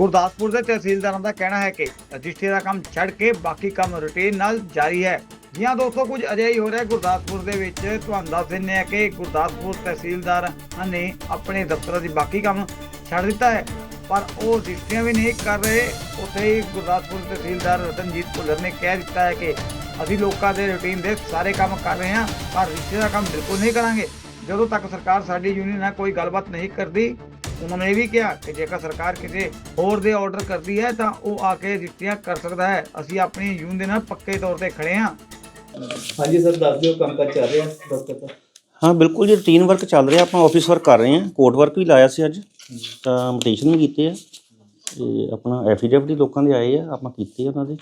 ਗੁਰਦਾਸਪੁਰ ਦੇ ਤਹਿਸੀਲਦਾਰਾਂ ਦਾ ਕਹਿਣਾ ਹੈ ਕਿ ਰਜਿਸਟਰੀ ਦਾ ਕੰਮ ਛੱਡ ਕੇ ਬਾਕੀ ਕੰਮ ਰੁਟੀਨ ਨਾਲ ਜਾਰੀ ਹੈ। ਜੀ ਦੋਸਤੋ, ਕੁਝ ਅਜਿਹਾ ਹੀ ਹੋ ਰਿਹਾ ਗੁਰਦਾਸਪੁਰ ਦੇ ਵਿੱਚ। ਤੁਹਾਨੂੰ ਦੱਸ ਦਿੰਦੇ ਹਾਂ ਕਿ ਗੁਰਦਾਸਪੁਰ ਤਹਿਸੀਲਦਾਰ ਨੇ ਆਪਣੇ ਦਫ਼ਤਰਾਂ ਦੀ ਬਾਕੀ ਕੰਮ ਛੱਡ ਦਿੱਤਾ ਹੈ। ਪਰ ਉਹ ਰਜਿਸਟਰੀਆਂ ਵੀ ਨਹੀਂ ਕਰ ਰਹੇ। ਉੱਥੇ ਹੀ ਗੁਰਦਾਸਪੁਰ ਤਹਿਸੀਲਦਾਰ ਰਤਨਜੀਤ ਭੁੱਲਰ ਨੇ ਕਹਿ ਦਿੱਤਾ ਹੈ ਕਿ ਅਸੀਂ ਲੋਕਾਂ ਦੇ ਰੁਟੀਨ ਦੇ ਸਾਰੇ ਕੰਮ ਕਰ ਰਹੇ ਹਾਂ, ਪਰ ਰਜਿਸਟਰੀ ਦਾ ਕੰਮ ਬਿਲਕੁਲ ਨਹੀਂ ਕਰਾਂਗੇ। ਜਦੋਂ ਤੱਕ ਸਰਕਾਰ ਸਾਡੀ ਯੂਨੀਅਨ ਨਾਲ ਕੋਈ ਗੱਲਬਾਤ ਨਹੀਂ ਕਰਦੀ ਉਹਨਾਂ ਨੇ ਇਹ ਵੀ ਕਿਹਾ ਕਿ ਜੇਕਰ ਸਰਕਾਰ ਕਿਸੇ ਹੋਰ ਦੇ ਆਰਡਰ ਕਰਦੀ ਹੈ ਤਾਂ ਉਹ ਆ ਕੇ ਰਜਿਸਟਰੀਆਂ ਕਰ ਸਕਦਾ ਹੈ। ਅਸੀਂ ਆਪਣੀ ਯੂਨੀਅਨ ਦੇ ਨਾਲ ਪੱਕੇ ਤੌਰ ਤੇ ਖੜੇ ਹਾਂ। ਹਾਂਜੀ ਸਰ ਦੱਸ ਦਿਓ ਕੰਮ ਕਰ ਚੱਲ ਰਿਹਾ ਦਫ਼ਤਰ ਦਾ। ਹਾਂ ਬਿਲਕੁਲ ਜੀ ਰੂਟੀਨ ਵਰਕ ਚੱਲ ਰਿਹਾ ਆਪਾਂ ਆਫਿਸ ਵਰਕ ਕਰ ਰਹੇ ਹਾਂ। ਕੋਰਟ ਵਰਕ ਵੀ ਲਾਇਆ ਸੀ ਅੱਜ। ਤਾਂ ਮਟੀਸ਼ਨ ਵੀ ਕੀਤੇ ਆ। ਤੇ ਆਪਣਾ ਐਫੀਡੇਵਿਟ ਲੋਕਾਂ ਦੇ ਆਏ ਆ ਆਪਾਂ ਕੀਤੇ ਆ ਉਹਨਾਂ ਦੇ।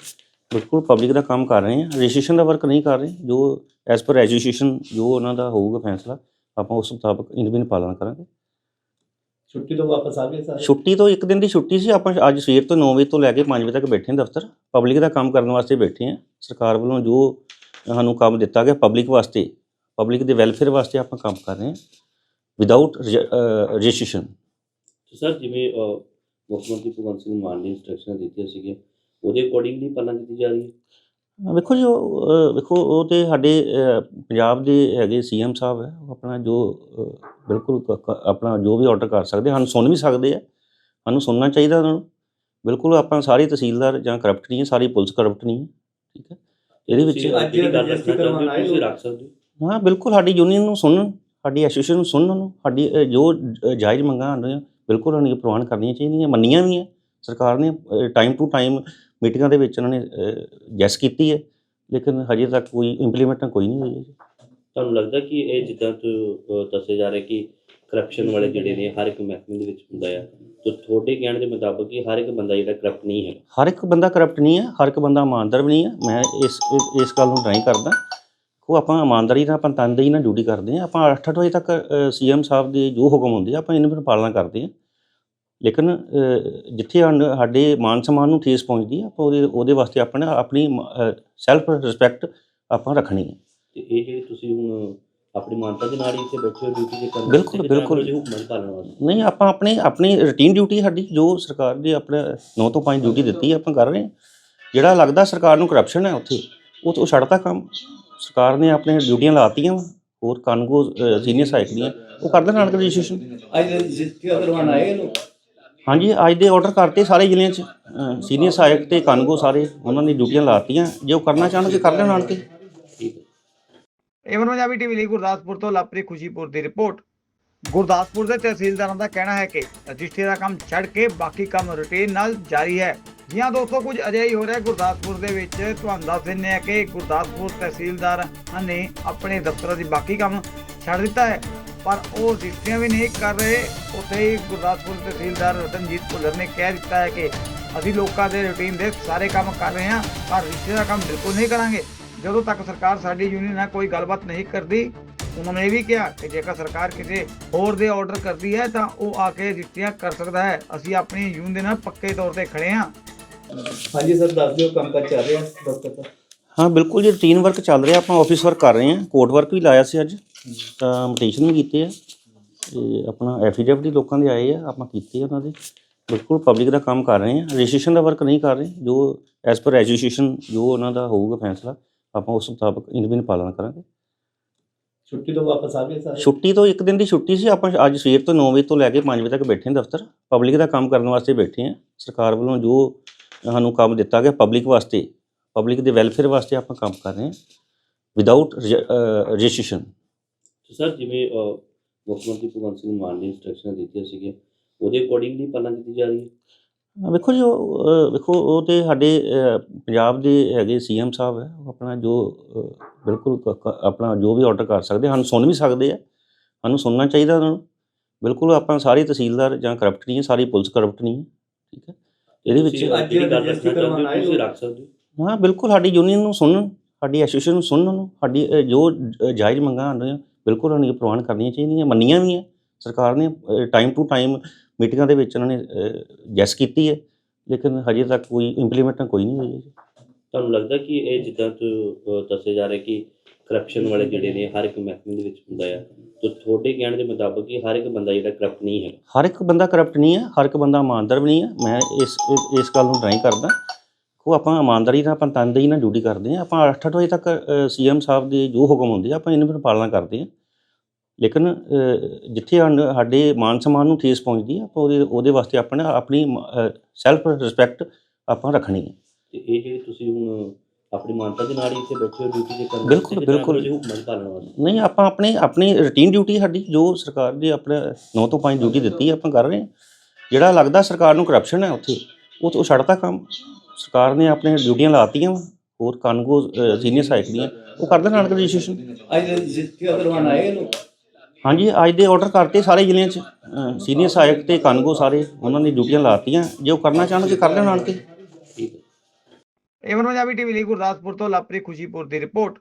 ਬਿਲਕੁਲ ਪਬਲਿਕ ਦਾ ਕੰਮ ਕਰ ਰਹੇ ਹਾਂ। ਰਜਿਸਟ੍ਰੇਸ਼ਨ ਦਾ ਵਰਕ ਨਹੀਂ ਕਰ ਰਹੇ ਜੋ ਐਸ ਪਰ ਐਜੂਕੇਸ਼ਨ ਜੋ ਉਹਨਾਂ ਦਾ ਹੋਊਗਾ ਫੈਸਲਾ ਆਪਾਂ ਉਸ ਮੁਤਾਬਕ ਇਨਵਿਨ ਪਾਲਣਾ ਕਰਾਂਗੇ। ਛੁੱਟੀ ਤੋਂ ਵਾਪਸ ਆ ਗਏ ਸਾਰੇ? ਛੁੱਟੀ ਤੋਂ ਇੱਕ ਦਿਨ ਦੀ ਛੁੱਟੀ ਸੀ। ਆਪਾਂ ਅੱਜ ਸਵੇਰ ਤੋਂ 9 ਵਜੇ ਤੋਂ ਲੈ ਕੇ 5 ਵਜੇ ਤੱਕ ਬੈਠੇ ਹਾਂ ਦਫ਼ਤਰ। ਪਬਲਿਕ ਦਾ ਕੰਮ ਕਰਨ ਵਾਸਤੇ ਬੈਠੇ ਹਾਂ। ਸਰਕਾਰ ਵੱਲੋਂ ਜੋ ਸਾਨੂੰ ਕੰਮ ਦਿੱਤਾ ਗਿਆ ਪਬਲਿਕ ਵਾਸਤੇ ਪਬਲਿਕ ਦੇ ਵੈਲਫੇਅਰ ਵਾਸਤੇ ਆਪਾਂ ਕੰਮ ਕਰ ਰਹੇ ਹਾਂ। ਵਿਦਆਊਟ ਰਜਿਸਟ੍ਰੇਸ਼ਨ ਸਰ ਜਿਵੇਂ ਮੁੱਖ ਮੰਤਰੀ ਭਗਵੰਤ ਸਿੰਘ ਮਾਨ ਨੇ ਇੰਸਟਰਕਸ਼ਨ ਦਿੱਤੀਆਂ ਸੀਗੀਆਂ ਉਹਦੇ ਅਕੋਰਡਿੰਗਲੀ ਪਾਲਣਾ ਕੀਤੀ ਜਾ ਰਹੀ ਹੈ? ਵੇਖੋ ਜੀ ਉਹ, ਵੇਖੋ ਉਹ ਤੇ ਸਾਡੇ ਪੰਜਾਬ ਦੇ ਹੈਗੇ ਸੀਐਮ ਸਾਹਿਬ ਹੈ ਉਹ ਆਪਣਾ ਜੋ ਬਿਲਕੁਲ ਆਪਣਾ ਜੋ ਵੀ ਆਰਡਰ ਕਰ ਸਕਦੇ ਸਾਨੂੰ ਸੁਣ ਵੀ ਸਕਦੇ ਆ ਸਾਨੂੰ ਸੁਣਨਾ ਚਾਹੀਦਾ ਉਹਨਾਂ ਨੂੰ। ਬਿਲਕੁਲ ਆਪਾਂ ਸਾਰੇ ਤਹਿਸੀਲਦਾਰ ਜਾਂ ਕਰਪਟ ਨਹੀਂ ਹੈ ਸਾਰੀ ਪੁਲਿਸ ਕਰਪਟ ਨਹੀਂ ਹੈ ਠੀਕ ਹੈ। ਇਹਦੇ ਵਿੱਚ ਅੱਜ ਗੱਲ ਕਰਵਾਉਣ ਹੋ ਤੁਸੀਂ ਹੋ। ਰੱਖ ਸਕਦੇ ਹੋ। ਹਾਂ ਬਿਲਕੁਲ ਸਾਡੀ ਯੂਨੀਅਨ ਨੂੰ ਸੁਣਨ ਸਾਡੀ ਐਸੋਸੀਏਸ਼ਨ ਨੂੰ ਸੁਣਨ ਉਹਨੂੰ ਸਾਡੀ ਜ- ਜਾਇਜ਼ ਮੰਗਾਂ ਹਨ ਬਿਲਕੁਲ ਉਹਨਾਂ ਨੂੰ ਪ੍ਰਵਾਨ ਕਰਨੀਆਂ ਚਾਹੀਦੀਆਂ ਮੰਨੀਆਂ ਵੀ ਹੈ। ਸਰਕਾਰ ਨੇ ਟਾਈਮ ਟੂ ਟਾਈਮ ਮੀਟਿੰਗਾਂ ਦੇ ਵਿੱਚ ਉਹਨਾਂ ਨੇ ਜੈਸ ਕੀਤੀ ਹੈ ਲੇਕਿਨ ਹਜੇ ਤੱਕ ਕੋਈ ਇੰਪਲੀਮੈਂਟ ਕੋਈ ਨਹੀਂ ਹੋਈ ਹੈ ਜੀ। ਤੁਹਾਨੂੰ ਲੱਗਦਾ ਕਿ ਇਹ ਜਿੱਦਾਂ ਤੋਂ ਦੱਸਿਆ ਜਾ ਰਿਹਾ ਕਿ ਕਰਪਸ਼ਨ ਵਾਲੇ ਜਿਹੜੇ ਨੇ ਹਰ ਇੱਕ ਮਹਿਕਮੇ ਦੇ ਵਿੱਚ ਹੁੰਦਾ ਆ ਤੇ ਤੁਹਾਡੇ ਕਹਿਣ ਦੇ ਮੁਤਾਬਕ ਕਿ ਹਰ ਇੱਕ ਬੰਦਾ ਜਿਹੜਾ ਕਰਪਟ ਨਹੀਂ ਹੈ ਹਰ ਇੱਕ ਬੰਦਾ ਕਰਪਟ ਨਹੀਂ ਹੈ ਹਰ ਇੱਕ ਬੰਦਾ ਇਮਾਨਦਾਰ ਵੀ ਨਹੀਂ ਹੈ। ਮੈਂ ਇਸ ਇਸ- ਗੱਲ ਨੂੰ ਡਰਾਈ ਕਰਦਾ ਉਹ ਆਪਾਂ ਇਮਾਨਦਾਰੀ ਨਾਲ ਆਪਾਂ ਤਨਦੇਹੀ ਨਾਲ ਡਿਊਟੀ ਕਰਦੇ ਹਾਂ। ਆਪਾਂ 8-8 ਵਜੇ ਤੱਕ ਸੀਐਮ ਸਾਹਿਬ ਦੇ ਜੋ ਹੁਕਮ ਹੁੰਦੇ ਆ ਆਪਾਂ ਇਹਨਾਂ ਦੀ ਪਾਲਣਾ ਕਰਦੇ ਹਾਂ। ਲੇਕਿਨ ਜਿੱਥੇ ਸਾਡੇ ਮਾਨ ਸਨਮਾਨ ਨੂੰ ਠੇਸ ਪਹੁੰਚਦੀ ਹੈ ਆਪਾਂ ਉਹਦੇ ਉਹਦੇ ਵਾਸਤੇ ਆਪਣਾ ਆਪਣੀ ਸੈਲਫ ਰਿਸਪੈਕਟ ਆਪਾਂ ਰੱਖਣੀ ਹੈ ਤੇ ਇਹ ਜਿਹੜੇ ਤੁਸੀਂ ਹੁਣ ਆਪਣੀ ਮਾਨਤਾ ਦੇ ਨਾਲ ਹੀ ਇੱਥੇ ਬੈਠੇ ਹੋ ਡਿਊਟੀ ਦੇ ਕਰਨ ਬਿਲਕੁਲ, ਬਿਲਕੁਲ। ਹੁਕਮਾਂ ਪਾਲਣਾ ਨਹੀਂ ਆਪਾਂ ਆਪਣੀ ਆਪਣੀ ਰੂਟੀਨ ਡਿਊਟੀ ਸਾਡੀ ਜੋ ਸਰਕਾਰ ਦੀ ਆਪਣੇ 9 ਤੋਂ 5 ਡਿਊਟੀ ਦਿੱਤੀ ਹੈ। ਆਪਾਂ ਕਰ ਰਹੇ ਹਾਂ। ਜਿਹੜਾ ਲੱਗਦਾ ਸਰਕਾਰ ਨੂੰ ਕਰਪਸ਼ਨ ਹੈ ਉੱਥੇ ਉਹ ਤੋਂ ਛੱਡਤਾ ਕੰਮ। ਸਰਕਾਰ ਨੇ ਆਪਣੇ ਡਿਊਟੀਆਂ ਲਾਤੀਆਂ ਵਾਂ। ਹੋਰ ਕਾਨੂੰਗੋ ਸੀਨੀਅਰ ਸਹਾਇਕ ਦੀਆਂ ਉਹ ਕਰਦੇ ਨਾਲ ਰਜਿਸਟ੍ਰੇਸ਼ਨ ਅੱਜ ਰਜਿਸਟਰੀ ਕਰਵਾਉਣ ਆਏ ਲੋਕ ਹਾਂਜੀ, ਅੱਜ ਦੇ ਆਰਡਰ ਕਰਤੇ ਸਾਰੇ ਜ਼ਿਲ੍ਹਿਆਂ 'ਚ ਸੀਨੀਅਰ ਸਹਾਇਕ ਤੇ ਕਾਨੂੰਗੋ ਸਾਰੇ, ਉਹਨਾਂ ਦੀ ਡਿਊਟੀਆਂ ਲਾਤੀਆਂ। ਜੇ ਕਰਨਾ ਚਾਹਣਗੇ ਕਰ ਲੈਣ ਆਣ ਕੇ। ਏਵਨ ਪੰਜਾਬੀ ਟੀਵੀ ਲਈ ਗੁਰਦਾਸਪੁਰ ਤੋਂ ਲਾਪਰੀ ਖੁਸ਼ੀਪੁਰ ਦੀ ਰਿਪੋਰਟ। ਗੁਰਦਾਸਪੁਰ ਦੇ ਤਹਿਸੀਲਦਾਰਾਂ ਦਾ ਕਹਿਣਾ ਹੈ ਕਿ ਰਜਿਸਟਰੀ ਦਾ ਕੰਮ ਛੱਡ ਕੇ ਬਾਕੀ ਕੰਮ ਰੁਟੀਨ ਨਾਲ ਜਾਰੀ ਹੈ। ਜੀ ਹਾਂ ਦੋਸਤੋ, ਕੁਝ ਅਜਿਹਾ ਹੀ ਹੋ ਰਿਹਾ ਗੁਰਦਾਸਪੁਰ ਦੇ ਵਿੱਚ। ਤੁਹਾਨੂੰ ਦੱਸ ਦਿੰਦੇ ਆ ਕਿ ਗੁਰਦਾਸਪੁਰ ਤਹਿਸੀਲਦਾਰ ਨੇ ਆਪਣੇ ਦਫ਼ਤਰਾਂ ਦੀ ਬਾਕੀ ਕੰਮ ਛੱਡ ਦਿੱਤਾ ਹੈ। ਪਰ ਉਹ ਰਜਿਸਟਰੀਆਂ ਵੀ ਨਹੀਂ ਕਰ ਰਹੇ। ਉੱਥੇ ਹੀ ਗੁਰਦਾਸਪੁਰ ਤਹਿਸੀਲਦਾਰ ਰਤਨਜੀਤ ਭੁੱਲਰ ਨੇ ਕਹਿ ਦਿੱਤਾ ਹੈ ਕਿ ਅਸੀਂ ਲੋਕਾਂ ਦੇ ਰੁਟੀਨ ਦੇ ਸਾਰੇ ਕੰਮ ਕਰ ਰਹੇ ਹਾਂ ਪਰ ਰਜਿਸਟਰੀ ਦਾ ਕੰਮ ਬਿਲਕੁਲ ਨਹੀਂ ਕਰਾਂਗੇ। ਜਦੋਂ ਤੱਕ ਸਰਕਾਰ ਸਾਡੀ ਯੂਨੀਅਨ ਨਾਲ ਕੋਈ ਗੱਲਬਾਤ ਨਹੀਂ ਕਰਦੀ ਉਹਨਾਂ ਨੇ ਇਹ ਵੀ ਕਿਹਾ ਕਿ ਜੇਕਰ ਸਰਕਾਰ ਕਿਸੇ ਹੋਰ ਦੇ ਆਰਡਰ ਕਰਦੀ ਹੈ ਤਾਂ ਉਹ ਆ ਕੇ ਰਜਿਸਟਰੀਆਂ ਕਰ ਸਕਦਾ ਹੈ। ਅਸੀਂ ਆਪਣੀ ਯੂਨੀਅਨ ਦੇ ਨਾਲ ਪੱਕੇ ਤੌਰ ਤੇ ਖੜੇ ਹਾਂ। ਹਾਂਜੀ ਸਰ ਦੱਸ ਦਿਓ ਕੰਮ ਕਰ ਚੱਲ ਰਿਹਾ ਦਫ਼ਤਰ ਦਾ ਹਾਂ ਬਿਲਕੁਲ ਜੀ ਰੂਟੀਨ ਵਰਕ ਚੱਲ ਰਿਹਾ ਆਪਾਂ ਆਫਿਸ ਵਰਕ ਕਰ ਰਹੇ ਹਾਂ। ਕੋਰਟ ਵਰਕ ਵੀ ਲਾਇਆ ਸੀ ਅੱਜ। ਤਾਂ ਮਟੀਸ਼ਨ ਵੀ ਕੀਤੇ ਆ ਤੇ ਆਪਣਾ ਐਫੀਡੇਵਿਟ ਲੋਕਾਂ ਦੇ ਆਏ ਆ ਆਪਾਂ ਕੀਤੇ ਆ ਉਹਨਾਂ ਦੇ। ਬਿਲਕੁਲ ਪਬਲਿਕ ਦਾ ਕੰਮ ਕਰ ਰਹੇ ਹਾਂ ਰਜਿਸਟ੍ਰੇਸ਼ਨ ਦਾ ਵਰਕ ਨਹੀਂ ਕਰ ਰਹੇ ਜੋ ਐਸ ਪਰ ਐਜੂਕੇਸ਼ਨ ਜੋ ਉਹਨਾਂ ਦਾ ਹੋਊਗਾ ਫੈਸਲਾ ਆਪਾਂ ਉਸ ਮੁਤਾਬਕ ਇਨਵਿਨ ਪਾਲਣਾ ਕਰਾਂਗੇ। ਛੁੱਟੀ ਤੋਂ ਵਾਪਸ ਆ ਗਏ ਸਾਰੇ? ਛੁੱਟੀ ਤੋਂ ਇੱਕ ਦਿਨ ਦੀ ਛੁੱਟੀ ਸੀ ਆਪਾਂ ਅੱਜ ਸਵੇਰ ਤੋਂ 9 ਵਜੇ ਤੋਂ ਲੈ ਕੇ 5 ਵਜੇ ਤੱਕ ਬੈਠੇ ਹਾਂ ਦਫ਼ਤਰ। ਪਬਲਿਕ ਦਾ ਕੰਮ ਕਰਨ ਵਾਸਤੇ ਬੈਠੇ ਹਾਂ। ਸਰਕਾਰ ਵੱਲੋਂ ਜੋ ਸਾਨੂੰ ਕੰਮ ਦਿੱਤਾ ਗਿਆ ਪਬਲਿਕ ਵਾਸਤੇ ਪਬਲਿਕ ਦੇ ਵੈਲਫੇਅਰ ਵਾਸਤੇ ਆਪਾਂ ਕੰਮ ਕਰ ਰਹੇ ਹਾਂ। ਵਿਦਆਊਟ ਰਜਿਸਟ੍ਰੇਸ਼ਨ ਸਰ ਜਿਵੇਂ ਅਹ, ਮੁੱਖ ਮੰਤਰੀ ਭਗਵੰਤ ਸਿੰਘ ਮਾਨ ਨੇ ਇੰਸਟਰਕਸ਼ਨ ਦਿੱਤੀਆਂ ਸੀਗੀਆਂ ਉਹਦੇ ਅਕੋਰਡਿੰਗਲੀ ਪਾਲਣਾ ਕੀਤੀ ਜਾ ਰਹੀ ਹੈ? ਵੇਖੋ ਜੀ ਉਹ, ਅਹ, ਵੇਖੋ ਉਹ ਤੇ ਸਾਡੇ ਅਹ, ਪੰਜਾਬ ਦੇ ਹੈਗੇ ਸੀਐਮ ਸਾਹਿਬ ਹੈ ਉਹ ਆਪਣਾ ਜੋ ਅਹ, ਬਿਲਕੁਲ ਕ- ਕ- ਆਪਣਾ ਜੋ ਵੀ ਆਰਡਰ ਕਰ ਸਕਦੇ ਸਾਨੂੰ ਸੁਣ ਵੀ ਸਕਦੇ ਆ ਸਾਨੂੰ ਸੁਣਨਾ ਚਾਹੀਦਾ ਉਹਨਾਂ ਨੂੰ। ਬਿਲਕੁਲ ਆਪਾਂ ਸਾਰੇ ਤਹਿਸੀਲਦਾਰ ਜਾਂ ਕਰਪਟ ਨਹੀਂ ਹੈ ਸਾਰੀ ਪੁਲਿਸ ਕਰਪਟ ਨਹੀਂ ਹੈ ਠੀਕ ਹੈ। ਇਹਦੇ ਵਿੱਚ ਤੁਸੀਂ ਅੱਜ ਜਿਹੜੀ ਗੱਲ ਰਜਿਸਟਰੀ ਰੱਖਣਾ ਚਾਹੁੰਦੇ ਕਰਵਾਉਣ ਹੋ ਆਏ ਤੁਸੀਂ ਹੋ। ਰੱਖ ਸਕਦੇ ਹੋ? ਹਾਂ ਬਿਲਕੁਲ ਸਾਡੀ ਯੂਨੀਅਨ ਨੂੰ ਸੁਣਨ ਸਾਡੀ ਐਸੋਸੀਏਸ਼ਨ ਨੂੰ ਸੁਣਨ ਸਾਡੀ ਅਹ, ਜੋ ਜ- ਜਾਇਜ਼ ਮੰਗਾਂ ਹਨ ਬਿਲਕੁਲ ਉਹਨਾਂ ਨੂੰ ਪ੍ਰਵਾਨ ਕਰਨੀਆਂ ਚਾਹੀਦੀਆਂ ਮੰਨੀਆਂ ਵੀ ਹੈ ਸਰਕਾਰ ਨੇ ਟਾਈਮ ਟੂ ਟਾਈਮ ਮੀਟਿੰਗਾਂ ਦੇ ਵਿੱਚ ਉਹਨਾਂ ਨੇ ਜੈਸ ਕੀਤੀ ਹੈ ਲੇਕਿਨ ਹਜੇ ਤੱਕ ਕੋਈ ਇੰਪਲੀਮੈਂਟ ਕੋਈ ਨਹੀਂ ਹੋਈ ਹੈ। ਤੁਹਾਨੂੰ ਲੱਗਦਾ ਕਿ ਇਹ ਜਿੱਦਾਂ ਤੋਂ ਦੱਸਿਆ ਜਾ ਰਿਹਾ ਕਿ ਕਰਪਸ਼ਨ ਵਾਲੇ ਜਿਹੜੇ ਨੇ ਹਰ ਇੱਕ ਮਹਿਕਮੇ ਦੇ ਵਿੱਚ ਹੁੰਦਾ ਆ ਤੇ ਤੁਹਾਡੇ ਕਹਿਣ ਦੇ ਮੁਤਾਬਕ ਹੀ ਹਰ ਇੱਕ ਬੰਦਾ ਜਿਹੜਾ ਕਰਪਟ ਨਹੀਂ ਹੈ ਹਰ ਇੱਕ ਬੰਦਾ ਕਰਪਟ ਨਹੀਂ ਹੈ ਹਰ ਇੱਕ ਬੰਦਾ ਇਮਾਨਦਾਰ ਵੀ ਨਹੀਂ ਹੈ। ਮੈਂ ਇਸ ਇਸ- ਗੱਲ ਨੂੰ ਡਰਾਈ ਕਰਦਾ। ਉਹ ਆਪਾਂ ਇਮਾਨਦਾਰੀ ਨਾਲ ਆਪਾਂ ਤਨਦੇਹੀ ਨਾਲ ਡਿਊਟੀ ਕਰਦੇ ਹਾਂ। ਆਪਾਂ 8-8 ਵਜੇ ਤੱਕ ਸੀਐਮ ਸਾਹਿਬ ਦੇ ਜੋ ਹੁਕਮ ਹੁੰਦੇ ਆ ਆਪਾਂ ਇਹਨਾਂ ਦੀ ਪਾਲਣਾ ਕਰਦੇ ਹਾਂ। ਲੇਕਿਨ ਜਿੱਥੇ ਸਾਡੇ ਮਾਨ ਸਨਮਾਨ ਨੂੰ ਠੇਸ ਪਹੁੰਚਦੀ ਹੈ ਆਪਾਂ ਉਹਦੇ ਉਹਦੇ ਵਾਸਤੇ ਆਪਣੇ ਆਪਣੀ ਸੈਲਫ ਰਿਸਪੈਕਟ ਆਪਾਂ ਰੱਖਣੀ ਹੈ ਤੇ ਇਹ ਜਿਹੜੇ ਤੁਸੀਂ ਹੁਣ ਆਪਣੀ ਮਾਨਤਾ ਦੇ ਨਾਲ ਹੀ ਇੱਥੇ ਬੈਠੇ ਹੋ ਡਿਊਟੀ ਤੇ ਕਰਨ ਬਿਲਕੁਲ, ਬਿਲਕੁਲ। ਦੀ ਨਹੀਂ ਆਪਾਂ ਆਪਣੀ ਆਪਣੀ ਰੂਟੀਨ ਡਿਊਟੀ ਸਾਡੀ ਜੋ ਸਰਕਾਰ ਦੀ ਆਪਣੇ 9 ਤੋਂ 5 ਡਿਊਟੀ ਦਿੱਤੀ ਹੈ, ਆਪਾਂ ਕਰ ਰਹੇ ਹਾਂ। ਜਿਹੜਾ ਲੱਗਦਾ ਸਰਕਾਰ ਨੂੰ ਕਰਪਸ਼ਨ ਹੈ ਉੱਥੇ ਉਹ ਉਹ ਛੱਡਤਾ ਕੰਮ। ਸਰਕਾਰ ਨੇ ਆਪਣੇ ਡਿਊਟੀਆਂ ਲਾਤੀਆਂ ਵਾਂ। ਹੋਰ ਕਾਨੂੰਗੋ ਸੀਨੀਅਰ ਸਹਾਇਕ ਦੀਆਂ ਉਹ ਕਰਦੇ ਨਾਲ ਰਜਿਸਟ੍ਰੇਸ਼ਨ। ਅੱਜ ਰਜਿਸਟਰੀ ਕਰਵਾਉਣ ਆਏ ਲੋਕ ਹਾਂਜੀ, ਅੱਜ ਦੇ ਆਰਡਰ ਕਰਤੇ ਸਾਰੇ ਜ਼ਿਲ੍ਹਿਆਂ 'ਚ। ਸੀਨੀਅਰ ਸਹਾਇਕ ਤੇ ਕਾਨੂੰਗੋ ਸਾਰੇ, ਉਹਨਾਂ ਨੇ ਡਿਊਟੀਆਂ ਲਾਤੀਆਂ। ਜੇ ਉਹ ਕਰਨਾ ਚਾਹਣਗੇ ਕਰ ਲੈਣ ਆਣ ਕੇ ਏਵਨ ਪੰਜਾਬੀ ਟੀਵੀ ਲਈ ਗੁਰਦਾਸਪੁਰ ਤੋਂ ਲਵਪ੍ਰੀਤ ਖੁਸ਼ੀਪੁਰ ਦੀ ਰਿਪੋਰਟ।